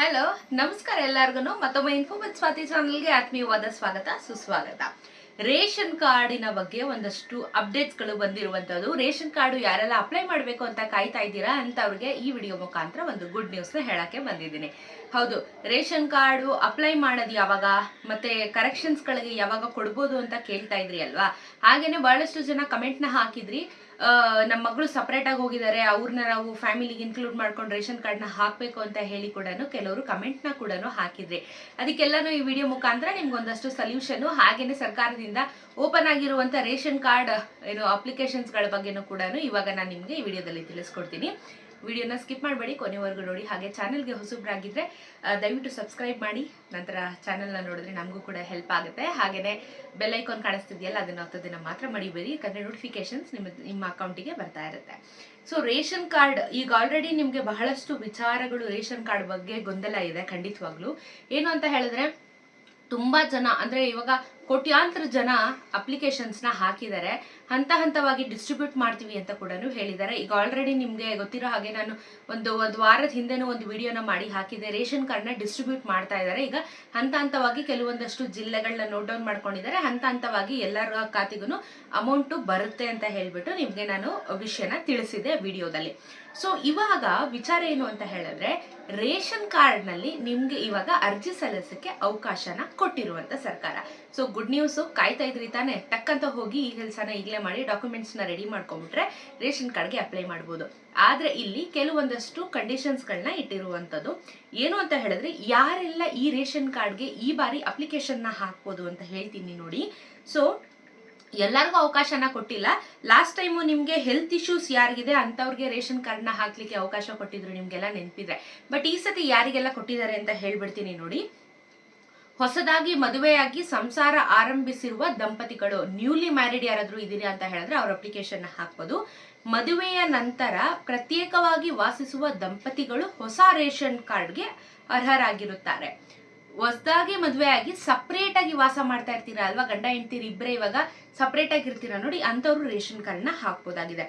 Hello, ನಮಸ್ಕಾರ ಎಲ್ಲರಿಗೂ ಮತ್ತೊಮ್ಮೆ ಇನ್ಫೋ ವಿತ್ ಸ್ವಾತಿ ಚಾನಲ್ಗೆ ಆತ್ಮೀಯವಾದ ಸ್ವಾಗತ, ಸುಸ್ವಾಗತ. ರೇಷನ್ ಕಾರ್ಡಿನ ಬಗ್ಗೆ ಒಂದಷ್ಟು ಅಪ್ಡೇಟ್ಸ್ಗಳು ಬಂದಿರುವಂಥದ್ದು. ರೇಷನ್ ಕಾರ್ಡು ಯಾರೆಲ್ಲ ಅಪ್ಲೈ ಮಾಡಬೇಕು ಅಂತ ಕಾಯ್ತಾ ಇದ್ದೀರಾ ಅಂತವ್ರಿಗೆ ಈ ವಿಡಿಯೋ ಮುಖಾಂತರ ಒಂದು ಗುಡ್ ನ್ಯೂಸ್ನ ಹೇಳಕ್ಕೆ ಬಂದಿದ್ದೀನಿ. ಹೌದು, ರೇಷನ್ ಕಾರ್ಡು ಅಪ್ಲೈ ಮಾಡೋದು ಯಾವಾಗ, ಮತ್ತೆ ಕರೆಕ್ಷನ್ಸ್ಗಳಿಗೆ ಯಾವಾಗ ಕೊಡ್ಬೋದು ಅಂತ ಕೇಳ್ತಾ ಇದ್ರಿ ಅಲ್ವಾ? ಹಾಗೇನೆ ಬಹಳಷ್ಟು ಜನ ಕಮೆಂಟ್ನ ಹಾಕಿದ್ರಿ. ನಮ್ಮ ಮಗಳು ಸಪ್ರೇಟ್ ಆಗಿ ಹೋಗಿದ್ದಾರೆ ಅವ್ರನ್ನ ನಾವು ಫ್ಯಾಮಿಲಿಗೆ ಇನ್ಕ್ಲೂಡ್ ಮಾಡ್ಕೊಂಡು ರೇಷನ್ ಕಾರ್ಡ್ನ ಹಾಕಬೇಕು ಅಂತ ಹೇಳಿ ಕೂಡ ಕೆಲವರು ಕಮೆಂಟ್ನ ಕೂಡ ಹಾಕಿದ್ರಿ. ಅದಕ್ಕೆಲ್ಲನೂ ಈ ವಿಡಿಯೋ ಮುಖಾಂತರ ನಿಮ್ಗೆ ಒಂದಷ್ಟು ಸೊಲ್ಯೂಷನ್ ಹಾಗೇನೆ ಸರ್ಕಾರದಿಂದ ಓಪನ್ ಆಗಿರುವಂತ ರೇಷನ್ ಕಾರ್ಡ್, ಏನು ಅಪ್ಲಿಕೇಶನ್ಸ್ಗಳ ಬಗ್ಗೆನೂ ಕೂಡ ಇವಾಗ ನಾನು ನಿಮಗೆ ಈ ವಿಡಿಯೋದಲ್ಲಿ ತಿಳಿಸ್ಕೊಡ್ತೀನಿ. ವಿಡಿಯೋನ ಸ್ಕಿಪ್ ಮಾಡಬೇಡಿ, ಕೊನೆವರೆಗೂ ನೋಡಿ. ಹಾಗೆ ಚಾನಲ್ಗೆ ಹೊಸಬ್ರಾಗಿದ್ರೆ ದಯವಿಟ್ಟು ಸಬ್ಸ್ಕ್ರೈಬ್ ಮಾಡಿ. ನಂತರ ಚಾನಲ್ನ ನೋಡಿದ್ರೆ ನಮಗೂ ಕೂಡ ಹೆಲ್ಪ್ ಆಗುತ್ತೆ. ಹಾಗೆಯೇ ಬೆಲ್ ಐಕಾನ್ ಕಾಣಿಸ್ತಿದೆಯಲ್ಲ, ಅದನ್ನು ಒತ್ತೋದನ್ನ ಮಾತ್ರ ಮಡಿಬೇಡಿ ಯಾಕಂದರೆ ನೋಟಿಫಿಕೇಶನ್ಸ್ ನಿಮ್ಮ ನಿಮ್ಮ ಅಕೌಂಟಿಗೆ ಬರ್ತಾ ಇರುತ್ತೆ. ಸೊ ರೇಷನ್ ಕಾರ್ಡ್, ಈಗ ಆಲ್ರೆಡಿ ನಿಮಗೆ ಬಹಳಷ್ಟು ವಿಚಾರಗಳು ರೇಷನ್ ಕಾರ್ಡ್ ಬಗ್ಗೆ ಗೊಂದಲ ಇದೆ ಖಂಡಿತವಾಗ್ಲೂ. ಏನು ಅಂತ ಹೇಳಿದ್ರೆ, ತುಂಬಾ ಜನ, ಅಂದ್ರೆ ಇವಾಗ ಕೋಟ್ಯಾಂತರ ಜನ ಅಪ್ಲಿಕೇಶನ್ಸ್ನ ಹಾಕಿದ್ದಾರೆ. ಹಂತ ಹಂತವಾಗಿ ಡಿಸ್ಟ್ರಿಬ್ಯೂಟ್ ಮಾಡ್ತೀವಿ ಅಂತ ಕೂಡ ಹೇಳಿದ್ದಾರೆ. ಈಗ ಆಲ್ರೆಡಿ ನಿಮಗೆ ಗೊತ್ತಿರೋ ಹಾಗೆ ನಾನು ಒಂದು ಒಂದು ವಾರದ ಹಿಂದೆನೂ ಒಂದು ವಿಡಿಯೋನ ಮಾಡಿ ಹಾಕಿದ್ದೆ. ರೇಷನ್ ಕಾರ್ಡ್ನ ಡಿಸ್ಟ್ರಿಬ್ಯೂಟ್ ಮಾಡ್ತಾ ಇದ್ದಾರೆ. ಈಗ ಹಂತ ಹಂತವಾಗಿ ಕೆಲವೊಂದಷ್ಟು ಜಿಲ್ಲೆಗಳನ್ನ ನೋಟ್ ಡೌನ್ ಮಾಡ್ಕೊಂಡಿದ್ದಾರೆ. ಹಂತ ಹಂತವಾಗಿ ಎಲ್ಲರ ಖಾತೆಗೂ ಅಮೌಂಟು ಬರುತ್ತೆ ಅಂತ ಹೇಳ್ಬಿಟ್ಟು ನಿಮಗೆ ನಾನು ವಿಷಯನ ತಿಳಿಸಿದೆ ವಿಡಿಯೋದಲ್ಲಿ ಸೊ ಇವಾಗ ವಿಚಾರ ಏನು ಅಂತ ಹೇಳಿದ್ರೆ, ರೇಷನ್ ಕಾರ್ಡ್ನಲ್ಲಿ ನಿಮಗೆ ಇವಾಗ ಅರ್ಜಿ ಸಲ್ಲಿಸಕ್ಕೆ ಅವಕಾಶನ ಕೊಟ್ಟಿರುವಂತ ಸರ್ಕಾರ. ಸೊ ಗುಡ್ ನ್ಯೂಸು, ಕಾಯ್ತಾ ಇದ್ರಿ ತಾನೆ? ಟಕ್ಕಂತ ಹೋಗಿ ಈ ಕೆಲಸನ ಈಗಲೇ ಮಾಡಿ ಡಾಕ್ಯುಮೆಂಟ್ಸ್ನ ರೆಡಿ ಮಾಡ್ಕೊಂಡ್ಬಿಟ್ರೆ ರೇಷನ್ ಕಾರ್ಡ್ಗೆ ಅಪ್ಲೈ ಮಾಡ್ಬೋದು. ಆದರೆ ಇಲ್ಲಿ ಕೆಲವೊಂದಷ್ಟು ಕಂಡೀಷನ್ಸ್ಗಳನ್ನ ಇಟ್ಟಿರುವಂಥದ್ದು. ಏನು ಅಂತ ಹೇಳಿದ್ರೆ, ಯಾರೆಲ್ಲ ಈ ರೇಷನ್ ಕಾರ್ಡ್ಗೆ ಈ ಬಾರಿ ಅಪ್ಲಿಕೇಶನ್ನ ಹಾಕ್ಬೋದು ಅಂತ ಹೇಳ್ತೀನಿ ನೋಡಿ. ಸೊ, ಎಲ್ಲರಿಗೂ ಅವಕಾಶನ ಕೊಟ್ಟಿಲ್ಲ. ಲಾಸ್ಟ್ ಟೈಮು ನಿಮಗೆ ಹೆಲ್ತ್ ಇಶ್ಯೂಸ್ ಯಾರಿಗಿದೆ ಅಂಥವ್ರಿಗೆ ರೇಷನ್ ಕಾರ್ಡ್ನ ಹಾಕ್ಲಿಕ್ಕೆ ಅವಕಾಶ ಕೊಟ್ಟಿದ್ರು ನಿಮಗೆಲ್ಲ ನೆನಪಿದ್ರೆ. ಬಟ್ ಈ ಸತಿ ಯಾರಿಗೆಲ್ಲ ಕೊಟ್ಟಿದ್ದಾರೆ ಅಂತ ಹೇಳ್ಬಿಡ್ತೀನಿ ನೋಡಿ. ಹೊಸದಾಗಿ ಮದುವೆಯಾಗಿ ಸಂಸಾರ ಆರಂಭಿಸಿರುವ ದಂಪತಿಗಳು ನ್ಯೂಲಿ ಮ್ಯಾರಿಡ್ ಯಾರಾದರೂ ಇದೀರಿ ಅಂತ ಹೇಳಿದ್ರೆ ಅವ್ರ ಅಪ್ಲಿಕೇಶನ್ ಹಾಕ್ಬೋದು. ಮದುವೆಯ ನಂತರ ಪ್ರತ್ಯೇಕವಾಗಿ ವಾಸಿಸುವ ದಂಪತಿಗಳು ಹೊಸ ರೇಷನ್ ಕಾರ್ಡ್ಗೆ ಅರ್ಹರಾಗಿರುತ್ತಾರೆ. ಹೊಸದಾಗಿ ಮದುವೆಯಾಗಿ ಸಪ್ರೇಟ್ ಆಗಿ ವಾಸ ಮಾಡ್ತಾ ಇರ್ತೀರಾ ಅಲ್ವಾ? ಗಂಡ, ಹೆಂಡ್ತೀರಿ ಇಬ್ಬರೇ ಇವಾಗ ಸಪ್ರೇಟ್ ಆಗಿರ್ತೀರಾ ನೋಡಿ, ಅಂಥವ್ರು ರೇಷನ್ ಕಾರ್ಡ್ನ ಹಾಕ್ಬೋದಾಗಿದೆ.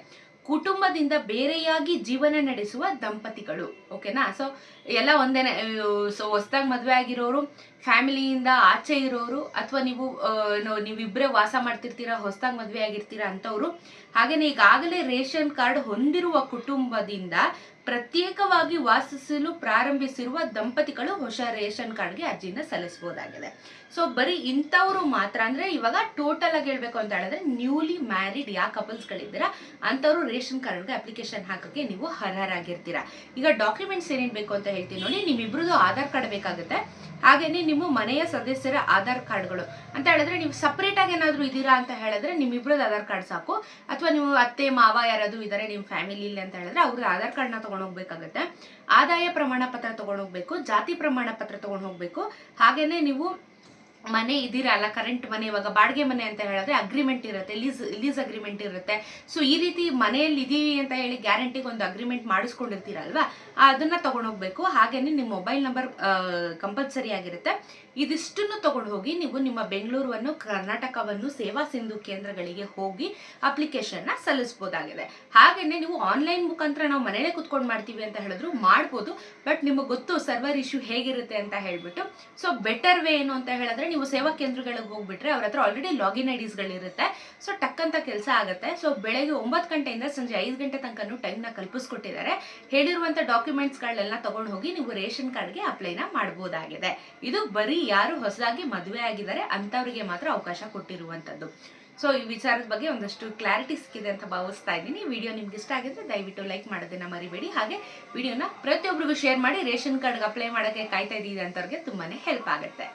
ಕುಟುಂಬದಿಂದ ಬೇರೆಯಾಗಿ ಜೀವನ ನಡೆಸುವ ದಂಪತಿಗಳು ಓಕೆನಾ ಸೊ ಎಲ್ಲ ಒಂದೇನೆ ಸೊ ಹೊಸದಾಗಿ ಮದುವೆ ಆಗಿರೋರು ಫ್ಯಾಮಿಲಿಯಿಂದ ಆಚೆ ಇರೋರು ಅಥವಾ ನೀವು ನೀವಿಬ್ಬರೇ ವಾಸ ಮಾಡ್ತಿರ್ತೀರಾ, ಹೊಸದಾಗಿ ಮದುವೆ ಆಗಿರ್ತೀರಾ ಅಂಥವ್ರು ಹಾಗೆಯೇ ಈಗಾಗಲೇ ರೇಷನ್ ಕಾರ್ಡ್ ಹೊಂದಿರುವ ಕುಟುಂಬದಿಂದ ಪ್ರತ್ಯೇಕವಾಗಿ ವಾಸಿಸಲು ಪ್ರಾರಂಭಿಸಿರುವ ದಂಪತಿಗಳು ಹೊಸ ರೇಷನ್ ಕಾರ್ಡ್ಗೆ ಅರ್ಜಿನ ಸಲ್ಲಿಸಬಹುದಾಗಿದೆ ಸೊ, ಬರೀ ಇಂಥವ್ರು ಮಾತ್ರ ಅಂದ್ರೆ ಇವಾಗ ಟೋಟಲ್ ಆಗಿ ಹೇಳ್ಬೇಕು ಅಂತ ಹೇಳಿದ್ರೆ ನ್ಯೂಲಿ ಮ್ಯಾರಿಡ್ ಯಾ ಕಪಲ್ಸ್ಗಳಿದ್ದೀರಾ, ಅಂಥವ್ರು ರೇಷನ್ ಕಾರ್ಡ್ಗೆ ಅಪ್ಲಿಕೇಶನ್ ಹಾಕಕ್ಕೆ ನೀವು ಅರ್ಹರಾಗಿರ್ತೀರಾ. ಈಗ ಡಾಕ್ಯುಮೆಂಟ್ಸ್ ಏನೇನು ಬೇಕು ಅಂತ ಹೇಳ್ತೀನಿ ನೋಡಿ, ನಿಮ್ಮಿಬ್ರದ್ದು ಆಧಾರ್ ಕಾರ್ಡ್ ಬೇಕಾಗುತ್ತೆ. ಹಾಗೇನೆ ನಿಮ್ಮ ಮನೆಯ ಸದಸ್ಯರ ಆಧಾರ್ ಕಾರ್ಡ್ಗಳು. ಅಂತ ಹೇಳಿದ್ರೆ ನೀವು ಸಪ್ರೇಟ್ ಆಗಿ ಏನಾದ್ರು ಇದ್ದೀರಾ ಅಂತ ಹೇಳಿದ್ರೆ ನಿಮ್ಮಿಬ್ರದ್ದು ಆಧಾರ್ ಕಾರ್ಡ್ ಸಾಕು. ಅಥವಾ ನೀವು ಅತ್ತೆ, ಮಾವ ಯಾರಾದರೂ ಇದ್ದಾರೆ ನಿಮ್ಮ ಇಲ್ಲಿ ಅಂತ ಹೇಳಿದ್ರೆ ಅವ್ರದ್ದು ಆಧಾರ್ ಕಾರ್ಡ್ನ ತಗೊಂಡು ಹೋಗ್ಬೇಕಾಗತ್ತೆ. ಆದಾಯ ಪ್ರಮಾಣ ಪತ್ರ ತಗೊಂಡು ಹೋಗ್ಬೇಕು, ಜಾತಿ ಪ್ರಮಾಣ ಪತ್ರ ತಗೊಂಡು ಹೋಗ್ಬೇಕು. ಹಾಗೇನೆ ನೀವು ಮನೆ ಇದ್ದೀರಲ್ಲ ಕರೆಂಟ್ ಮನೆ, ಇವಾಗ ಬಾಡಿಗೆ ಮನೆ ಅಂತ ಹೇಳಿದ್ರೆ ಅಗ್ರಿಮೆಂಟ್ ಇರುತ್ತೆ ಲೀಸ್ ಲೀಸ್ ಅಗ್ರಿಮೆಂಟ್ ಇರುತ್ತೆ. ಸೊ ಈ ರೀತಿ ಮನೆಯಲ್ಲಿ ಇದೀವಿ ಅಂತ ಹೇಳಿ ಗ್ಯಾರಂಟಿಗೆ ಒಂದು ಅಗ್ರಿಮೆಂಟ್ ಮಾಡಿಸ್ಕೊಂಡಿರ್ತೀರಲ್ವಾ, ಅದನ್ನ ತಗೊಂಡು ಹೋಗ್ಬೇಕು ಹಾಗೇನೆ ನಿಮ್ಮ ಮೊಬೈಲ್ ನಂಬರ್ ಕಂಪಲ್ಸರಿ ಆಗಿರುತ್ತೆ. ಇದಿಷ್ಟನ್ನು ತಗೊಂಡು ಹೋಗಿ ನೀವು ನಿಮ್ಮ ಬೆಂಗಳೂರನ್ನು ಕರ್ನಾಟಕವನ್ನು, ಸೇವಾ ಸಿಂಧು ಕೇಂದ್ರಗಳಿಗೆ ಹೋಗಿ ಅಪ್ಲಿಕೇಶನ್ ಸಲ್ಲಿಸ್ಬೋದಾಗಿದೆ. ಹಾಗೇನೆ ನೀವು ಆನ್ಲೈನ್ ಮುಖಾಂತರ ನಾವು ಮನೇಲೆ ಕುತ್ಕೊಂಡು ಮಾಡ್ತೀವಿ ಅಂತ ಹೇಳಿದ್ರು ಮಾಡ್ಬೋದು ಬಟ್ ನಿಮಗೆ ಗೊತ್ತು ಸರ್ವರ್ ಇಶ್ಯೂ ಹೇಗಿರುತ್ತೆ ಅಂತ ಹೇಳ್ಬಿಟ್ಟು. ಸೊ ಬೆಟರ್ ವೇ ಏನು ಅಂತ ಹೇಳಿದ್ರೆ ನೀವು ಸೇವಾ ಕೇಂದ್ರಗಳಿಗೆ ಹೋಗ್ಬಿಟ್ರೆ ಅವ್ರ ಹತ್ರ ಆಲ್ರೆಡಿ ಲಾಗಿನ್ ಐಡಿಸ್ಗಳಿರುತ್ತೆ ಸೊ ಟಕ್ಕಂತ ಕೆಲಸ ಆಗುತ್ತೆ. ಸೊ ಬೆಳಗ್ಗೆ ಒಂಬತ್ತು ಗಂಟೆಯಿಂದ ಸಂಜೆ ಐದು ಗಂಟೆ ತನಕನೂ ಟೈಮ್ನ ಕಲ್ಪಿಸ್ಕೊಟ್ಟಿದ್ದಾರೆ. ಹೇಳಿರುವಂತ ಡಾಕ್ಯುಮೆಂಟ್ಸ್ಗಳನ್ನೆಲ್ಲ ತಗೊಂಡು ಹೋಗಿ ನೀವು ರೇಷನ್ ಕಾರ್ಡ್ಗೆ ಅಪ್ಲೈನ ಮಾಡ್ಬೋದಾಗಿದೆ. ಇದು ಬರೀ ಯಾರು ಹೊಸದಾಗಿ ಮದುವೆ ಆಗಿದ್ದಾರೆ ಅಂಥವ್ರಿಗೆ ಮಾತ್ರ ಅವಕಾಶ ಕೊಟ್ಟಿರುವಂತದ್ದು ಸೊ ಈ ವಿಚಾರದ ಬಗ್ಗೆ ಒಂದಷ್ಟು ಕ್ಲಾರಿಟಿ ಸಿಕ್ಕಿದೆ ಅಂತ ಭಾವಿಸ್ತಾ ಇದ್ದೀನಿ. ವಿಡಿಯೋ ನಿಮ್ಗೆ ಇಷ್ಟ ಆಗಿದ್ರೆ ದಯವಿಟ್ಟು ಲೈಕ್ ಮಾಡೋದನ್ನ ಮರಿಬೇಡಿ. ಹಾಗೆ ವಿಡಿಯೋನ ಪ್ರತಿಯೊಬ್ಬರಿಗೂ ಶೇರ್ ಮಾಡಿ, ರೇಷನ್ ಕಾರ್ಡ್ಗೆ ಅಪ್ಲೈ ಮಾಡೋಕ್ಕೆ ಕಾಯ್ತಾ ಇದ್ದೀವಿ ಅಂತವ್ರಿಗೆ ತುಂಬಾನೇ ಹೆಲ್ಪ್ ಆಗುತ್ತೆ.